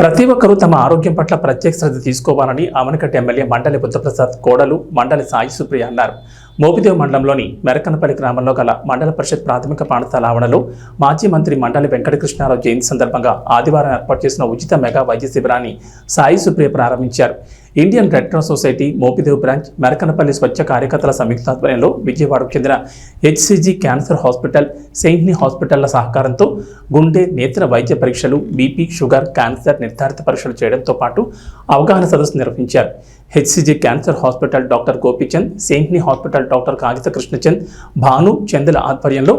ప్రతి ఒక్కరూ తమ ఆరోగ్యం పట్ల ప్రత్యేక శ్రద్ధ తీసుకోవాలని అమనకట్ట ఎమ్మెల్యే మండలి బుద్ధప్రసాద్ కోడలు మండలి సాయి సుప్రియ అన్నారు. మోపిదేవ్ మండలంలోని మెరకనపల్లి గ్రామంలో గల మండల పరిషత్ ప్రాథమిక పాఠశాల ఆవరణలో మాజీ మంత్రి మండలి వెంకటకృష్ణారావు జయంతి సందర్భంగా ఆదివారం ఏర్పాటు చేసిన ఉచిత మెగా వైద్య శిబిరాన్ని సాయి సుప్రియ ప్రారంభించారు. Indian Red Cross Society Mopidev branch Merakanapalli స్వచ్ఛ కార్యకర్తల సంయుక్త ఆధ్వర్యంలో విజయవాడకు చెందిన హెచ్సిజి క్యాన్సర్ హాస్పిటల్ సెయింట్ని హాస్పిటళ్ళ సహకారంతో గుండె నేత్ర వైద్య పరీక్షలు బీపీ షుగర్ క్యాన్సర్ నిర్ధారిత పరీక్షలు చేయడంతో పాటు అవగాహన సదస్సు నిర్వహించారు. HCG cancer hospital doctor Gopichand సెయింట్ని hospital doctor Kagitha Krishnachand Bhanu చందుల ఆధ్వర్యంలో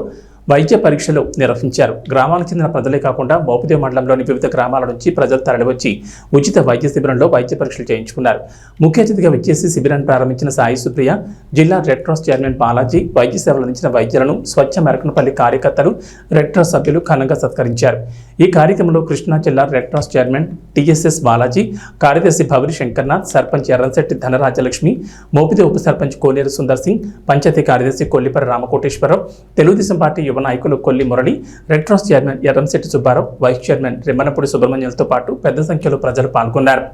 వైద్య పరీక్షలు నిర్వహించారు. గ్రామానికి చెందిన ప్రజలే కాకుండా మోపిదేవ్ మండలంలోని వివిధ గ్రామాల నుంచి ప్రజలు తరలివచ్చి ఉచిత వైద్య శిబిరంలో వైద్య పరీక్షలు చేయించుకున్నారు. ముఖ్య అతిథిగా విచ్చేసి శిబిరాన్ని ప్రారంభించిన సాయి సుప్రియ జిల్లా రెడ్ క్రాస్ చైర్మన్ బాలాజీ వైద్య సేవలు అందించిన వైద్యులను స్వచ్ఛ మెరకనపల్లి కార్యకర్తలు రెడ్ క్రాస్ సభ్యులు ఘనంగా సత్కరించారు. ఈ కార్యక్రమంలో కృష్ణా జిల్లా Red Cross chairman TSS Balaji కార్యదర్శి భవరి శంకర్నాథ్ సర్పంచ్ ఎర్రంశెట్టి ధనరాజలక్ష్మి మోపిదే ఉప సర్పంచ్ కోనేరు సుందర్ సింగ్ పంచాయతీ కార్యదర్శి కొల్లిపర రామకోటేశ్వరరావు తెలుగుదేశం పార్టీ యువ నాయకులు Kolli Murali Red Cross chairman Erramsetti Subbarao vice chairman Rimmanapudi సుబ్రహ్మణ్యంతో పాటు పెద్ద సంఖ్యలో ప్రజలు పాల్గొన్నారు.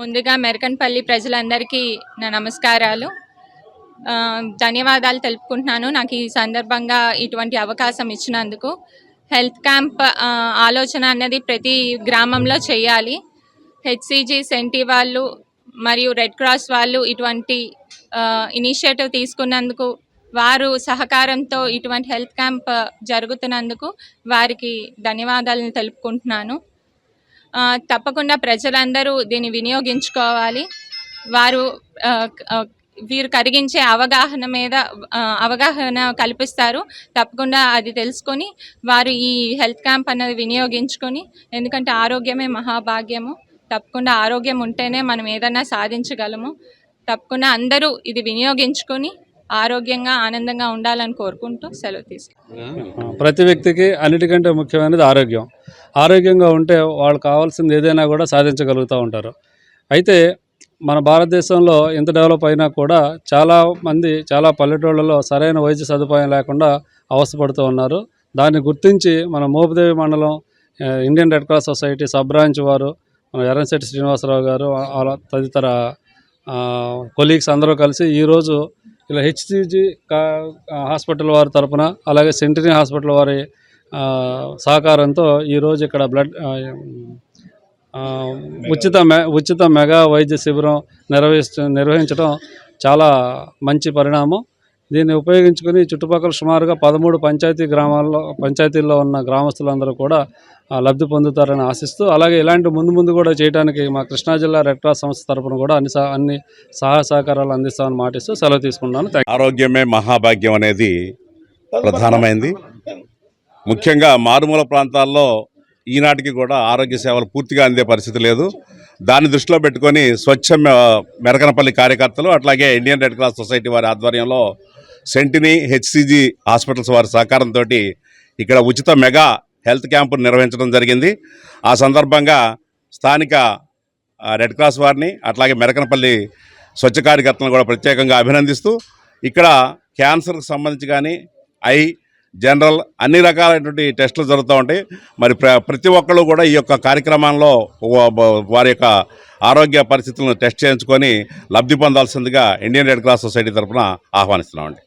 ముందుగా మెరకన్పల్లి ప్రజలందరికీ నా నమస్కారాలు. ధన్యవాదాలు తెలుపుకుంటున్నాను. నాకు ఈ సందర్భంగా ఇటువంటి అవకాశం ఇచ్చినందుకు. హెల్త్ క్యాంప్ ఆలోచన అన్నది ప్రతి గ్రామంలో చేయాలి. హెచ్సిజి సెంటి వాళ్ళు మరియు రెడ్ క్రాస్ వాళ్ళు ఇటువంటి ఇనిషియేటివ్ తీసుకున్నందుకు వారు సహకారంతో ఇటువంటి హెల్త్ క్యాంప్ జరుగుతున్నందుకు వారికి ధన్యవాదాలను తెలుపుకుంటున్నాను. తప్పకుండా ప్రజలందరూ దీన్ని వినియోగించుకోవాలి. వారు వీరు కరిగించే అవగాహన మీద అవగాహన కల్పిస్తారు. తప్పకుండా అది తెలుసుకొని వారు ఈ హెల్త్ క్యాంప్ అన్నది వినియోగించుకొని ఎందుకంటే ఆరోగ్యమే మహాభాగ్యము. తప్పకుండా ఆరోగ్యం ఉంటేనే మనం ఏదైనా సాధించగలము. తప్పకుండా అందరూ ఇది వినియోగించుకొని ఆరోగ్యంగా ఆనందంగా ఉండాలని కోరుకుంటూ సెలవు తీసుకుంటాను ప్రతి వ్యక్తికి అన్నిటికంటే ముఖ్యమైనది ఆరోగ్యం. ఆరోగ్యంగా ఉంటే వాళ్ళు కావాల్సింది ఏదైనా కూడా సాధించగలుగుతూ ఉంటారు. అయితే మన భారతదేశంలో ఎంత డెవలప్ అయినా కూడా చాలా మంది చాలా పల్లెటూళ్ళలో సరైన వైద్య సదుపాయం లేకుండా అవస్థపడుతూ ఉన్నారు. దాన్ని గుర్తించి మన మోపుదేవి మండలం Indian Red Cross Society sub branch వారు మన ఎర్రంశెట్టి శ్రీనివాసరావు గారు అలా తదితర కొలీగ్స్ అందరూ కలిసి ఈరోజు ఇలా హెచ్సిజి కా హాస్పిటల్ వారి తరపున అలాగే సెంటరీ హాస్పిటల్ వారి సహకారంతో ఈరోజు ఇక్కడ బ్లడ్ ఉచిత మె ఉచిత మెగా వైద్య శిబిరం నిర్వహించ నిర్వహించడం చాలా మంచి పరిణామం. దీన్ని ఉపయోగించుకొని చుట్టుపక్కల సుమారుగా పదమూడు పంచాయతీ గ్రామాల్లో పంచాయతీల్లో ఉన్న గ్రామస్తులందరూ కూడా లబ్ధి పొందుతారని ఆశిస్తూ అలాగే ఇలాంటి ముందు ముందు కూడా చేయడానికి మా కృష్ణా జిల్లా రెడ్ క్రాస్ సంస్థ తరపున కూడా అన్ని అన్ని సహాయ సహకారాలు అందిస్తామని మాటిస్తూ సెలవు తీసుకున్నాను ఆరోగ్యమే మహాభాగ్యం అనేది ప్రధానమైంది. ముఖ్యంగా మారుమూల ప్రాంతాల్లో ఈనాటికి కూడా ఆరోగ్య సేవలు పూర్తిగా అందే పరిస్థితి లేదు. దాన్ని దృష్టిలో పెట్టుకొని స్వచ్ఛ మె- మెరకనపల్లి కార్యకర్తలు అట్లాగే ఇండియన్ రెడ్ క్రాస్ సొసైటీ వారి ఆధ్వర్యంలో సెంటినీ హెచ్సిజి హాస్పిటల్స్ వారి సహకారంతో ఇక్కడ ఉచిత మెగా హెల్త్ క్యాంపును నిర్వహించడం జరిగింది. ఆ సందర్భంగా స్థానిక రెడ్ క్రాస్ వారిని అట్లాగే మెరకనపల్లి స్వచ్ఛ కార్యకర్తలను కూడా ప్రత్యేకంగా అభినందిస్తూ ఇక్కడ క్యాన్సర్కు సంబంధించి కానీ ఐ జనరల్ అన్ని రకాలైనటువంటి టెస్టులు జరుగుతూ ఉంటాయి. మరి ప్ర ప్రతి ఒక్కళ్ళు కూడా ఈ యొక్క కార్యక్రమంలో వారి యొక్క ఆరోగ్య పరిస్థితులను టెస్ట్ చేయించుకొని లబ్ధి పొందాల్సిందిగా ఇండియన్ రెడ్ క్రాస్ సొసైటీ తరఫున ఆహ్వానిస్తున్నామండి.